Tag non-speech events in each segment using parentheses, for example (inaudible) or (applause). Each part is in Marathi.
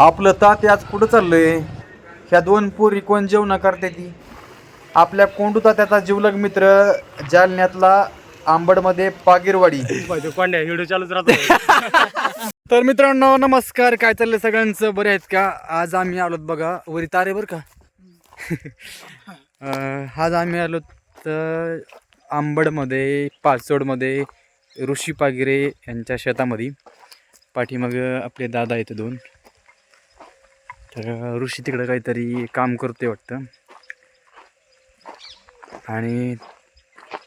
आपलं ताते आज कुठं चाललंय. ह्या दोन पोरी कोण जेवण करते ती? आपल्या कोंडू तात्याचा जिवलग मित्र जालन्यातला आंबडमध्ये पागिरवाडी. कोंड्या व्हिडिओ चालूच राहतो. (laughs) तर मित्रांनो नमस्कार. काय चाललंय सगळ्यांचं? बरे आहेत का? आज आम्ही आलोत बघा वरी तारे बरं का? (laughs) आज आम्ही आलो तर आंबडमध्ये पाचोडमध्ये ऋषी पागिरे यांच्या शेतामध्ये. पाठीमाग आपले दादा आहेत दोन. तर ऋषी तिकडं काहीतरी काम करतोय वाटतं. आणि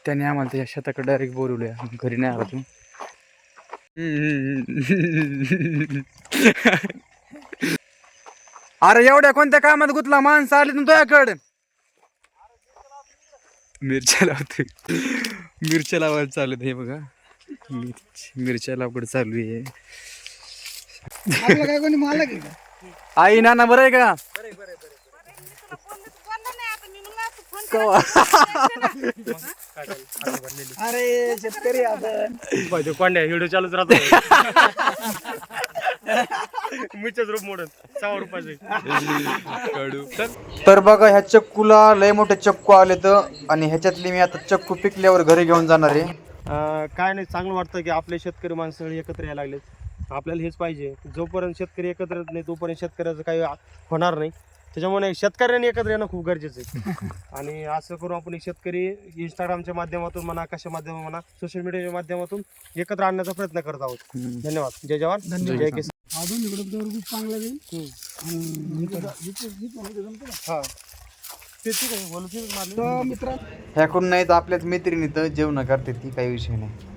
त्याने आम्हाला त्याच्या शेताकडे डायरेक्ट बोलवलं घरी नाही आला तू. (laughs) अरे एवढ्या कोणत्या कामात गुतला? माणसं आली ना तुझ्याकडे. मिरच्या लावते मिरच्या लावायला चालू आहे हे बघा मिरच्या लावड चालू आहे. काय कोणी मालक आहे का? आई नाना बरं आहे का? अरे शेतकरी आपण. कोंड्या व्हिडिओ चालूच राहतो. मीच रूप मोडून सहा रुपयाचे तर बघा ह्या चक्कूला लय मोठे चक्कू आले तर आणि ह्याच्यातली मी आता चक्कू पिकल्यावर घरी घेऊन जाणार आहे. काय नाही चांगलं वाटतं की आपले शेतकरी माणसं सगळे एकत्र यायला लागलेत. आपल्याला हेच पाहिजे. जोपर्यंत शेतकरी एकत्र येत नाही तोपर्यंत शेतकऱ्याचं काही होणार नाही. त्याच्यामुळे शेतकऱ्यांनी एकत्र येणं खूप गरजेचं आहे. (laughs) आणि असं करून आपण शेतकरी इंस्टाग्रामच्या माध्यमातून म्हणा कशा माध्यमातून म्हणा सोशल मीडियाच्या माध्यमातून एकत्र आणण्याचा प्रयत्न करत आहोत. धन्यवाद. जय जवान. जय किसान. अजून इकडे खूप चांगला जाईल? हा. मित्र ह्याकडून नाही तर आपल्याच मैत्रिणी तर जेवण करते ती काही विषय नाही.